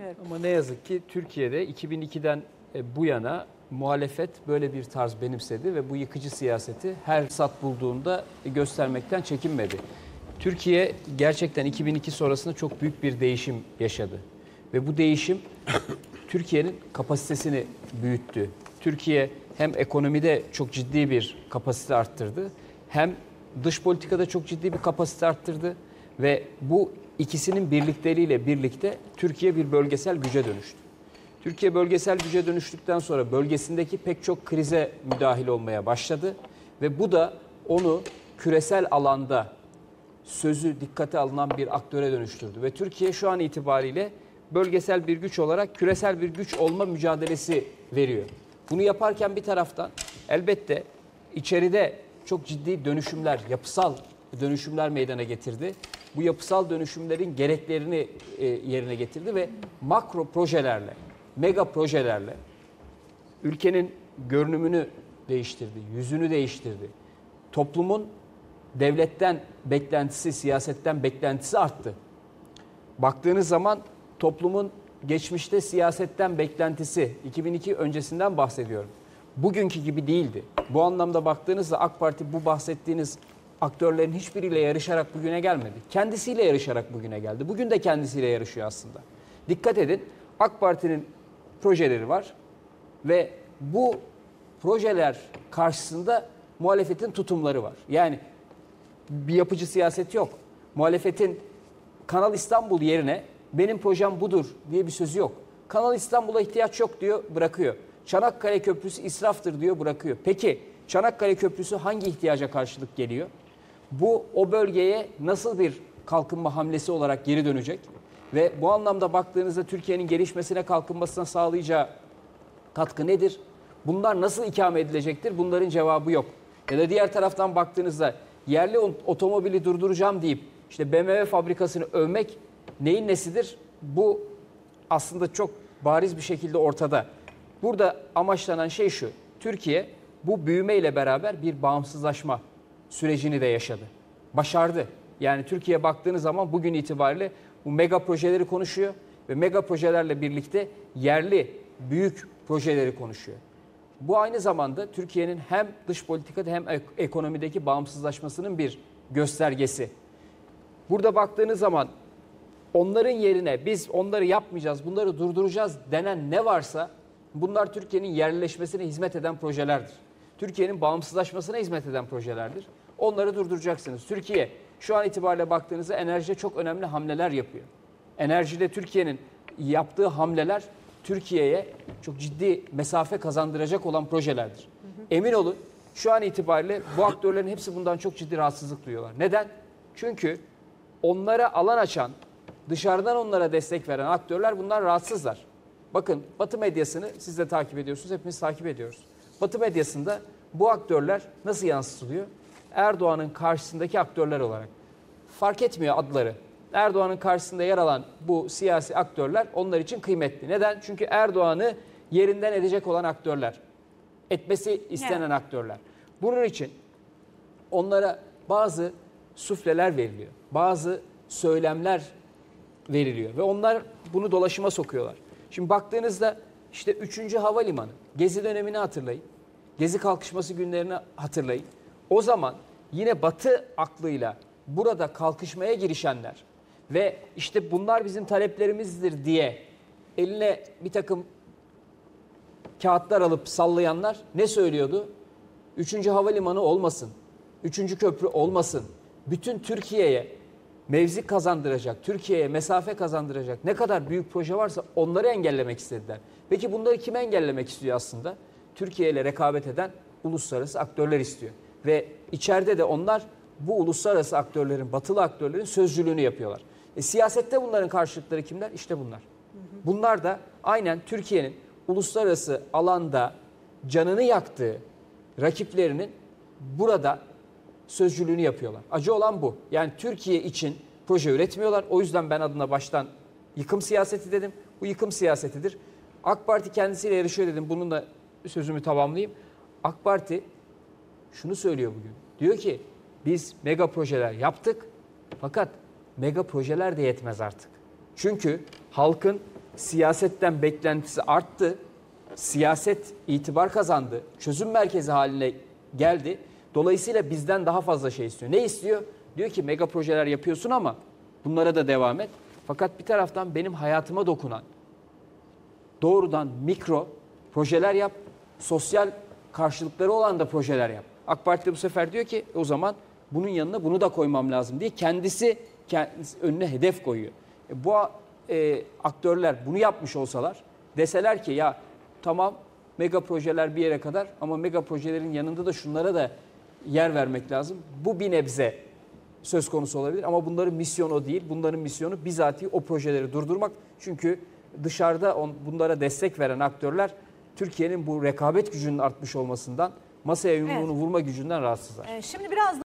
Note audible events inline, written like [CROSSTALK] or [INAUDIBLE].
bilmiyorum. Ama ne yazık ki Türkiye'de 2002'den e, bu yana muhalefet böyle bir tarz benimsedi ve bu yıkıcı siyaseti her sat bulduğunda göstermekten çekinmedi. Türkiye gerçekten 2002 sonrasında çok büyük bir değişim yaşadı. Ve bu değişim [COUGHS] Türkiye'nin kapasitesini büyüttü. Türkiye hem ekonomide çok ciddi bir kapasite arttırdı, hem dış politikada çok ciddi bir kapasite arttırdı ve bu ikisinin birlikleriyle birlikte Türkiye bir bölgesel güce dönüştü. Türkiye bölgesel güce dönüştükten sonra bölgesindeki pek çok krize müdahil olmaya başladı ve bu da onu küresel alanda sözü dikkate alınan bir aktöre dönüştürdü ve Türkiye şu an itibariyle bölgesel bir güç olarak küresel bir güç olma mücadelesi veriyor. Bunu yaparken bir taraftan elbette içeride çok ciddi dönüşümler, yapısal dönüşümler meydana getirdi. Bu yapısal dönüşümlerin gereklerini e, yerine getirdi ve makro projelerle, mega projelerle ülkenin görünümünü değiştirdi, yüzünü değiştirdi. Toplumun devletten beklentisi, siyasetten beklentisi arttı. Baktığınız zaman toplumun geçmişte siyasetten beklentisi 2002 öncesinden bahsediyorum. Bugünkü gibi değildi. Bu anlamda baktığınızda AK Parti bu bahsettiğiniz aktörlerin hiçbiriyle yarışarak bugüne gelmedi. Kendisiyle yarışarak bugüne geldi. Bugün de kendisiyle yarışıyor aslında. Dikkat edin AK Parti'nin projeleri var ve bu projeler karşısında muhalefetin tutumları var. Yani bir yapıcı siyaset yok. Muhalefetin Kanal İstanbul yerine benim projem budur diye bir sözü yok. Kanal İstanbul'a ihtiyaç yok diyor bırakıyor. Çanakkale Köprüsü israftır diyor bırakıyor. Peki Çanakkale Köprüsü hangi ihtiyaca karşılık geliyor? Bu o bölgeye nasıl bir kalkınma hamlesi olarak geri dönecek? Ve bu anlamda baktığınızda Türkiye'nin gelişmesine kalkınmasına sağlayacağı katkı nedir? Bunlar nasıl ikame edilecektir? Bunların cevabı yok. Ya da diğer taraftan baktığınızda yerli otomobili durduracağım deyip işte BMW fabrikasını övmek neyin nesidir? Bu aslında çok bariz bir şekilde ortada. Burada amaçlanan şey şu. Türkiye bu büyüme ile beraber bir bağımsızlaşma sürecini de yaşadı. Başardı. Yani Türkiye baktığınız zaman bugün itibariyle bu mega projeleri konuşuyor ve mega projelerle birlikte yerli büyük projeleri konuşuyor. Bu aynı zamanda Türkiye'nin hem dış politikada hem ekonomideki bağımsızlaşmasının bir göstergesi. Burada baktığınız zaman onların yerine biz onları yapmayacağız, bunları durduracağız denen ne varsa bunlar Türkiye'nin yerleşmesine hizmet eden projelerdir. Türkiye'nin bağımsızlaşmasına hizmet eden projelerdir. Onları durduracaksınız. Türkiye şu an itibariyle baktığınızda enerjide çok önemli hamleler yapıyor. Enerjide Türkiye'nin yaptığı hamleler Türkiye'ye çok ciddi mesafe kazandıracak olan projelerdir. Emin olun şu an itibariyle bu aktörlerin hepsi bundan çok ciddi rahatsızlık duyuyorlar. Neden? Çünkü onlara alan açan, dışarıdan onlara destek veren aktörler bunlar rahatsızlar. Bakın Batı medyasını siz de takip ediyorsunuz, hepimiz takip ediyoruz. Batı medyasında bu aktörler nasıl yansıtılıyor? Erdoğan'ın karşısındaki aktörler olarak. Fark etmiyor adları. Erdoğan'ın karşısında yer alan bu siyasi aktörler onlar için kıymetli. Neden? Çünkü Erdoğan'ı yerinden edecek olan aktörler. Etmesi istenen evet. aktörler. Bunun için onlara bazı sufleler veriliyor. Bazı söylemler veriliyor ve onlar bunu dolaşıma sokuyorlar. Şimdi baktığınızda işte 3. Havalimanı, Gezi dönemini hatırlayın. Gezi kalkışması günlerini hatırlayın. O zaman yine Batı aklıyla burada kalkışmaya girişenler ve işte bunlar bizim taleplerimizdir diye eline bir takım kağıtlar alıp sallayanlar ne söylüyordu? Üçüncü havalimanı olmasın, üçüncü köprü olmasın, bütün Türkiye'ye mevzi kazandıracak, Türkiye'ye mesafe kazandıracak ne kadar büyük proje varsa onları engellemek istediler. Peki bunları kim engellemek istiyor aslında? Türkiye ile rekabet eden uluslararası aktörler istiyor. Ve içeride de onlar bu uluslararası aktörlerin, batılı aktörlerin sözcülüğünü yapıyorlar. E, siyasette bunların karşılıkları kimler? İşte bunlar. Bunlar da aynen Türkiye'nin uluslararası alanda canını yaktığı rakiplerinin burada sözcülüğünü yapıyorlar. Acı olan bu. Yani Türkiye için proje üretmiyorlar. O yüzden ben adına baştan yıkım siyaseti dedim. Bu yıkım siyasetidir. AK Parti kendisiyle yarışıyor dedim. Bunun da sözümü tamamlayayım. AK Parti şunu söylüyor bugün. Diyor ki biz mega projeler yaptık fakat mega projeler de yetmez artık. Çünkü halkın siyasetten beklentisi arttı. Siyaset itibar kazandı. Çözüm merkezi haline geldi. Dolayısıyla bizden daha fazla şey istiyor. Ne istiyor? Diyor ki mega projeler yapıyorsun ama bunlara da devam et. Fakat bir taraftan benim hayatıma dokunan doğrudan mikro projeler yap, sosyal karşılıkları olan da projeler yap. AK Parti de bu sefer diyor ki o zaman bunun yanına bunu da koymam lazım diye kendisi, kendisi önüne hedef koyuyor. E, bu e, aktörler bunu yapmış olsalar deseler ki ya tamam mega projeler bir yere kadar ama mega projelerin yanında da şunlara da yer vermek lazım. Bu bir nebze söz konusu olabilir ama bunların misyonu o değil. Bunların misyonu bizatihi o projeleri durdurmak. Çünkü dışarıda on, bunlara destek veren aktörler Türkiye'nin bu rekabet gücünün artmış olmasından masaya yumruğunu vurma gücünden rahatsızlar. Ee, Şimdi biraz